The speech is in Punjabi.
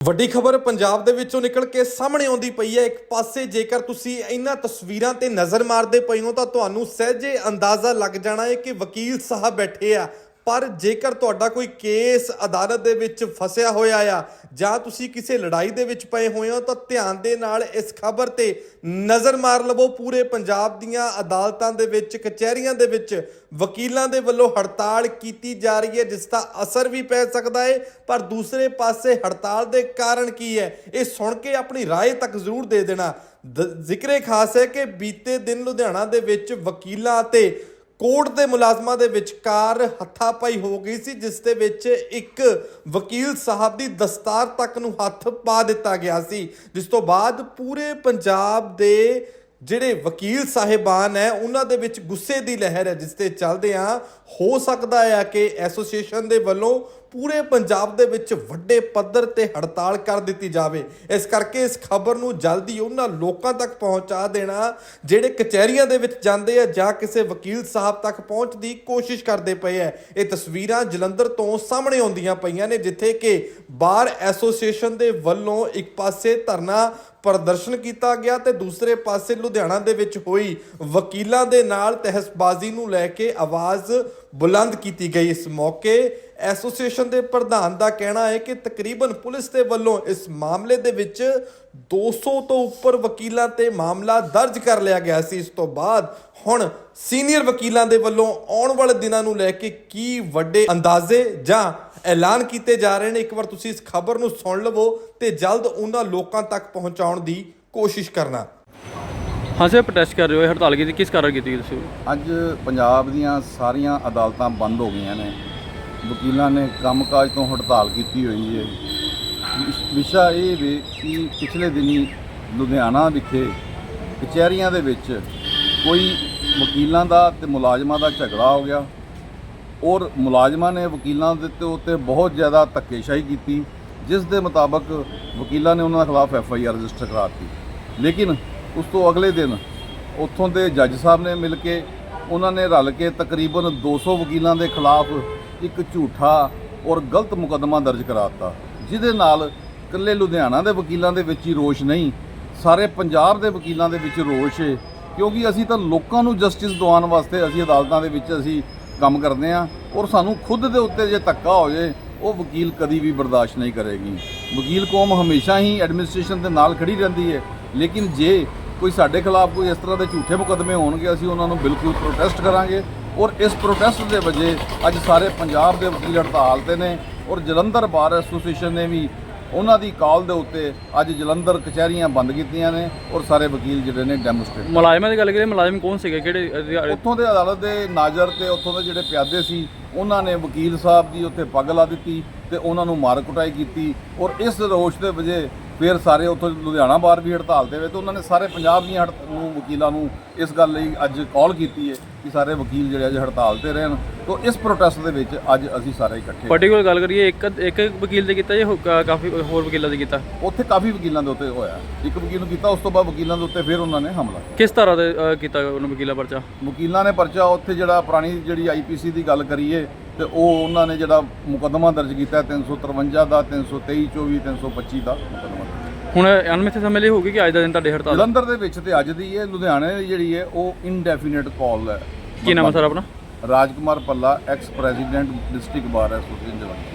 ਵੱਡੀ ਖਬਰ ਪੰਜਾਬ ਦੇ ਵਿੱਚੋਂ ਨਿਕਲ ਕੇ ਸਾਹਮਣੇ ਆਉਂਦੀ ਪਈ ਹੈ। ਇੱਕ ਪਾਸੇ ਜੇਕਰ ਤੁਸੀਂ ਇਹਨਾਂ ਤਸਵੀਰਾਂ ਤੇ ਨਜ਼ਰ ਮਾਰਦੇ ਪਏ ਹੋ ਤਾਂ ਤੁਹਾਨੂੰ ਸਹਿਜੇ ਅੰਦਾਜ਼ਾ ਲੱਗ ਜਾਣਾ ਹੈ ਕਿ ਵਕੀਲ ਸਾਹਿਬ ਬੈਠੇ ਆ। ਪਰ ਜੇਕਰ ਤੁਹਾਡਾ ਕੋਈ ਕੇਸ ਅਦਾਲਤ ਦੇ ਵਿੱਚ ਫਸਿਆ ਹੋਇਆ ਆ ਜਾਂ ਤੁਸੀਂ ਕਿਸੇ ਲੜਾਈ ਦੇ ਵਿੱਚ ਪਏ ਹੋਏ ਹੋ ਤਾਂ ਧਿਆਨ ਦੇ ਨਾਲ ਇਸ ਖਬਰ ਤੇ ਨਜ਼ਰ ਮਾਰ ਲਵੋ ਪੂਰੇ ਪੰਜਾਬ ਦੀਆਂ ਅਦਾਲਤਾਂ ਦੇ ਵਿੱਚ ਕਚਹਿਰੀਆਂ ਦੇ ਵਿੱਚ ਵਕੀਲਾਂ ਦੇ ਵੱਲੋਂ ਹੜਤਾਲ ਕੀਤੀ ਜਾ ਰਹੀ ਹੈ ਜਿਸ ਦਾ ਅਸਰ ਵੀ ਪੈ ਸਕਦਾ ਹੈ ਪਰ ਦੂਸਰੇ ਪਾਸੇ ਹੜਤਾਲ ਦੇ ਕਾਰਨ ਕੀ ਹੈ ਇਹ ਸੁਣ ਕੇ ਆਪਣੀ رائے ਤੱਕ ਜ਼ਰੂਰ ਦੇ ਦੇਣਾ ਦ- ਜ਼ਿਕਰੇ ਖਾਸ ਹੈ ਕਿ ਬੀਤੇ ਦਿਨ ਲੁਧਿਆਣਾ ਦੇ ਵਿੱਚ ਵਕੀਲਾਂ ਤੇ ਕੋਰਟ ਦੇ ਮੁਲਾਜ਼ਮਾਂ ਦੇ ਵਿਚਕਾਰ ਹੱਥਾਪਾਈ ਹੋ ਗਈ ਸੀ, ਜਿਸ ਦੇ ਵਿੱਚ ਇੱਕ ਵਕੀਲ ਸਾਹਿਬ ਦੀ ਦਸਤਾਰ ਤੱਕ ਨੂੰ ਹੱਥ ਪਾ ਦਿੱਤਾ ਗਿਆ ਸੀ, ਜਿਸ ਤੋਂ ਬਾਅਦ ਪੂਰੇ ਪੰਜਾਬ ਦੇ ਜਿਹੜੇ ਵਕੀਲ ਸਾਹਿਬਾਨ ਹੈ, ਉਹਨਾਂ ਦੇ ਵਿੱਚ ਗੁੱਸੇ ਦੀ ਲਹਿਰ ਹੈ, ਜਿਸ ਤੇ ਚੱਲਦੇ ਆ ਹੋ ਸਕਦਾ ਹੈ ਕਿ ਐਸੋਸੀਏਸ਼ਨ ਦੇ ਵੱਲੋਂ ਪੂਰੇ ਪੰਜਾਬ ਦੇ ਵਿੱਚ ਵੱਡੇ ਪੱਧਰ ਤੇ ਹੜਤਾਲ ਕਰ ਦਿੱਤੀ ਜਾਵੇ। ਇਸ ਕਰਕੇ ਇਸ ਖਬਰ ਨੂੰ ਜਲਦੀ ਉਹਨਾਂ ਲੋਕਾਂ ਤੱਕ ਪਹੁੰਚਾ ਦੇਣਾ, ਜਿਹੜੇ ਕਚਹਿਰੀਆਂ ਦੇ ਵਿੱਚ ਜਾਂਦੇ ਆ ਜਾਂ ਕਿਸੇ ਵਕੀਲ ਸਾਹਿਬ ਤੱਕ ਪਹੁੰਚ ਦੀ ਕੋਸ਼ਿਸ਼ ਕਰਦੇ ਪਏ ਆ। ਇਹ ਤਸਵੀਰਾਂ ਜਲੰਧਰ ਤੋਂ ਸਾਹਮਣੇ ਆਉਂਦੀਆਂ ਪਈਆਂ ਨੇ, ਜਿੱਥੇ ਕਿ ਬਾਰ ਐਸੋਸੀਏਸ਼ਨ ਦੇ ਵੱਲੋਂ ਇੱਕ ਪਾਸੇ ਧਰਨਾ ਪ੍ਰਦਰਸ਼ਨ ਕੀਤਾ ਗਿਆ ਤੇ ਦੂਸਰੇ ਪਾਸੇ ਲੁਧਿਆਣਾ ਦੇ ਵਿੱਚ ਹੋਈ ਵਕੀਲਾਂ ਦੇ ਨਾਲ ਤਹਿਸਬਾਜ਼ੀ ਨੂੰ ਲੈ ਕੇ ਆਵਾਜ਼ ਬੁਲੰਦ ਕੀਤੀ ਗਈ ਇਸ ਮੌਕੇ। ਐਸੋਸੀਏਸ਼ਨ ਦੇ ਪ੍ਰਧਾਨ ਦਾ ਕਹਿਣਾ ਹੈ ਕਿ ਤਕਰੀਬਨ ਪੁਲਿਸ ਦੇ ਵੱਲੋਂ ਇਸ ਮਾਮਲੇ ਦੇ ਵਿੱਚ 200 ਤੋਂ ਉੱਪਰ ਵਕੀਲਾਂ ਤੇ ਮਾਮਲਾ ਦਰਜ ਕਰ ਲਿਆ ਗਿਆ ਸੀ। ਇਸ ਤੋਂ ਬਾਅਦ ਹੁਣ ਸੀਨੀਅਰ ਵਕੀਲਾਂ ਦੇ ਵੱਲੋਂ ਆਉਣ ਵਾਲੇ ਦਿਨਾਂ ਨੂੰ ਲੈ ਕੇ ਕੀ ਵੱਡੇ ਅੰਦਾਜ਼ੇ ਜਾਂ ਐਲਾਨ ਕੀਤੇ ਜਾ ਰਹੇ ਨੇ, ਇੱਕ ਵਾਰ ਤੁਸੀਂ ਇਸ ਖਬਰ ਨੂੰ ਸੁਣ ਲਵੋ ਤੇ ਜਲਦ ਉਹਨਾਂ ਲੋਕਾਂ ਤੱਕ ਪਹੁੰਚਾਉਣ ਦੀ ਕੋਸ਼ਿਸ਼ ਕਰਨਾ। ਹਾਂ ਸਰ ਪ੍ਰੋਟੈਸਟ ਕਰ ਰਹੇ ਹੋ, ਇਹ ਹੜਤਾਲ ਕੀਤੀ, ਕਿਸ ਕਾਰਨ ਕੀਤੀ ਤੁਸੀਂ? ਅੱਜ ਪੰਜਾਬ ਦੀਆਂ ਸਾਰੀਆਂ ਅਦਾਲਤਾਂ ਬੰਦ ਹੋ ਗਈਆਂ ਨੇ। ਵਕੀਲਾਂ ਨੇ ਕੰਮਕਾਜ ਤੋਂ ਹੜਤਾਲ ਕੀਤੀ ਹੋਈ ਹੈ। ਵਿਸ਼- ਵਿਸ਼ਾ ਇਹ ਵੇ ਕਿ ਪਿਛਲੇ ਦਿਨੀ ਲੁਧਿਆਣਾ ਵਿਖੇ ਕਚਹਿਰੀਆਂ ਦੇ ਵਿੱਚ ਕੋਈ ਵਕੀਲਾਂ ਦਾ ਤੇ ਮੁਲਾਜ਼ਮਾਂ ਦਾ ਝਗੜਾ ਹੋ ਗਿਆ। ਔਰ ਮੁਲਾਜ਼ਮਾਂ ਨੇ ਵਕੀਲਾਂ ਦੇ ਉੱਤੇ ਬਹੁਤ ਜ਼ਿਆਦਾ ਧੱਕੇਸ਼ਾਹੀ ਕੀਤੀ, ਜਿਸ ਦੇ ਮੁਤਾਬਕ ਵਕੀਲਾਂ ਨੇ ਉਹਨਾਂ ਦੇ ਖਿਲਾਫ ਐਫ ਆਈ ਆਰ ਰਜਿਸਟਰ ਕਰਾਤੀ। ਲੇਕਿਨ ਉਸ ਤੋਂ ਅਗਲੇ ਦਿਨ ਉੱਥੋਂ ਦੇ ਜੱਜ ਸਾਹਿਬ ਨੇ ਮਿਲ ਕੇ ਉਹਨਾਂ ਨੇ ਰਲ ਕੇ ਤਕਰੀਬਨ 200 ਵਕੀਲਾਂ ਦੇ ਖਿਲਾਫ ਇੱਕ ਝੂਠਾ ਔਰ ਗਲਤ ਮੁਕੱਦਮਾ ਦਰਜ ਕਰਾ ਦਿੱਤਾ, ਜਿਹਦੇ ਨਾਲ ਇਕੱਲੇ ਲੁਧਿਆਣਾ ਦੇ ਵਕੀਲਾਂ ਦੇ ਵਿੱਚ ਹੀ ਰੋਸ਼ ਨਹੀਂ, ਸਾਰੇ ਪੰਜਾਬ ਦੇ ਵਕੀਲਾਂ ਦੇ ਵਿੱਚ ਰੋਸ਼ ਹੈ ਕਿਉਂਕਿ ਅਸੀਂ ਤਾਂ ਲੋਕਾਂ ਨੂੰ ਜਸਟਿਸ ਦਿਵਾਉਣ ਵਾਸਤੇ ਅਸੀਂ ਅਦਾਲਤਾਂ ਦੇ ਵਿੱਚ ਅਸੀਂ ਕੰਮ ਕਰਦੇ ਆ ਔਰ ਸਾਨੂੰ ਖੁਦ ਦੇ ਉੱਤੇ ਜੇ ਧੱਕਾ ਹੋ ਜਾਏ ਉਹ ਵਕੀਲ ਕਦੀ ਵੀ ਬਰਦਾਸ਼ਤ ਨਹੀਂ ਕਰੇਗੀ। ਵਕੀਲ ਕੌਮ ਹਮੇਸ਼ਾ ਹੀ ਐਡਮਿਨਿਸਟ੍ਰੇਸ਼ਨ ਦੇ ਨਾਲ ਖੜੀ ਰਹਿੰਦੀ ਹੈ ਲੇਕਿਨ ਜੇ ਕੋਈ ਸਾਡੇ ਖਿਲਾਫ ਕੋਈ ਇਸ ਤਰ੍ਹਾਂ ਦੇ ਝੂਠੇ ਮੁਕੱਦਮੇ ਹੋਣਗੇ ਅਸੀਂ ਉਹਨਾਂ ਨੂੰ ਬਿਲਕੁਲ ਪ੍ਰੋਟੈਸਟ ਕਰਾਂਗੇ। ਔਰ ਇਸ ਪ੍ਰੋਟੈਸਟ ਦੇ ਵਜੇ ਅੱਜ ਸਾਰੇ ਪੰਜਾਬ ਦੇ ਵਕੀਲ ਹੜਤਾਲ ਤੇ ਨੇ ਔਰ ਜਲੰਧਰ ਬਾਰ ਐਸੋਸੀਏਸ਼ਨ ਨੇ ਵੀ ਉਹਨਾਂ ਦੀ ਕਾਲ ਦੇ ਉੱਤੇ ਅੱਜ ਜਲੰਧਰ ਕਚਹਿਰੀਆਂ ਬੰਦ ਕੀਤੀਆਂ ਨੇ ਔਰ ਸਾਰੇ ਵਕੀਲ ਜਿਹੜੇ ਨੇ ਡੈਮੋਸਟ੍ਰੇਟ ਮੁਲਾਜ਼ਮਾਂ ਦੀ ਗੱਲ ਕਰੀਏ ਮੁਲਾਜ਼ਮ ਕੌਣ ਸੀਗੇ? ਕਿਹੜੇ? ਉੱਥੋਂ ਦੇ ਅਦਾਲਤ ਦੇ ਨਾਜ਼ਰ ਤੇ ਉੱਥੋਂ ਦੇ ਜਿਹੜੇ ਪਿਆਦੇ ਸੀ ਉਹਨਾਂ ਨੇ ਵਕੀਲ ਸਾਹਿਬ ਦੀ ਉੱਤੇ ਪੱਗ ਲਾ ਦਿੱਤੀ ਤੇ ਉਹਨਾਂ ਨੂੰ ਮਾਰ ਕੁਟਾਈ ਕੀਤੀ ਔਰ ਇਸ ਰੋਸ਼ ਦੇ ਵਜੇ ਫਿਰ ਸਾਰੇ ਉੱਥੋਂ ਲੁਧਿਆਣਾ ਬਾਰ ਵੀ ਹੜਤਾਲ ਤੇ ਵੇ ਤੇ ਉਹਨਾਂ ਨੇ ਸਾਰੇ ਪੰਜਾਬ ਦੀਆਂ ਹੜ ਨੂੰ ਵਕੀਲਾਂ ਨੂੰ ਇਸ ਗੱਲ ਲਈ ਅੱਜ ਕਾਲ ਕੀਤੀ ਹੈ ਕਿ ਸਾਰੇ ਵਕੀਲ ਜਿਹੜੇ ਅੱਜ ਹੜਤਾਲ ਤੇ ਰਹਿਣ ਤੋਂ ਇਸ ਪ੍ਰੋਟੈਸਟ ਦੇ ਵਿੱਚ ਅੱਜ ਅਸੀਂ ਸਾਰੇ ਇਕੱਠੇ ਪਾਰਟਿਕੂਲਰ ਗੱਲ ਕਰੀਏ ਇੱਕ ਇੱਕ ਵਕੀਲ ਦੇ ਕੀਤਾ ਜਾਂ ਕਾਫੀ ਹੋਰ ਵਕੀਲਾਂ ਦੇ ਕੀਤਾ? ਉੱਥੇ ਕਾਫੀ ਵਕੀਲਾਂ ਦੇ ਉੱਤੇ ਹੋਇਆ। ਇੱਕ ਵਕੀਲ ਨੂੰ ਕੀਤਾ ਉਸ ਤੋਂ ਬਾਅਦ ਵਕੀਲਾਂ ਦੇ ਉੱਤੇ ਫਿਰ ਉਹਨਾਂ ਨੇ ਹਮਲਾ ਕਿਸ ਤਰ੍ਹਾਂ ਦੇ ਕੀਤਾ ਉਹਨਾਂ ਵਕੀਲਾ ਪਰਚਾ? ਵਕੀਲਾਂ ਨੇ ਪਰਚਾ ਉੱਥੇ ਜਿਹੜਾ ਪੁਰਾਣੀ ਜਿਹੜੀ ਆਈਪੀਸੀ ਦੀ ਗੱਲ ਕਰੀਏ ਤੇ ਉਹ ਉਹਨਾਂ ਨੇ ਜਿਹੜਾ ਮੁਕੱਦਮਾ ਦਰਜ ਕੀਤਾ 353 ਦਾ 323 24 325 ਦਾ ਮੁਕੱਦਮਾ। ਹੁਣ ਅਨਮਿੱਥੇ ਸਮੇਂ ਲਈ ਹੋਊਗੀ ਕਿ ਅੱਜ ਦਾ ਦਿਨ ਤੁਹਾਡੇ ਹੜਤਾਲ ਜਲੰਧਰ ਦੇ ਵਿੱਚ ਤੇ ਅੱਜ ਦੀ ਹੈ ਲੁਧਿਆਣੇ ਦੀ ਜਿਹੜੀ ਹੈ ਉਹ ਇਨਡੈਫੀਨਿਟ ਕਾਲ ਹੈ। ਕੀ ਨਾਮ ਹੈ ਸਰ ਆਪਣਾ? Rajkumar Palla ex president district bar association Jalandhar.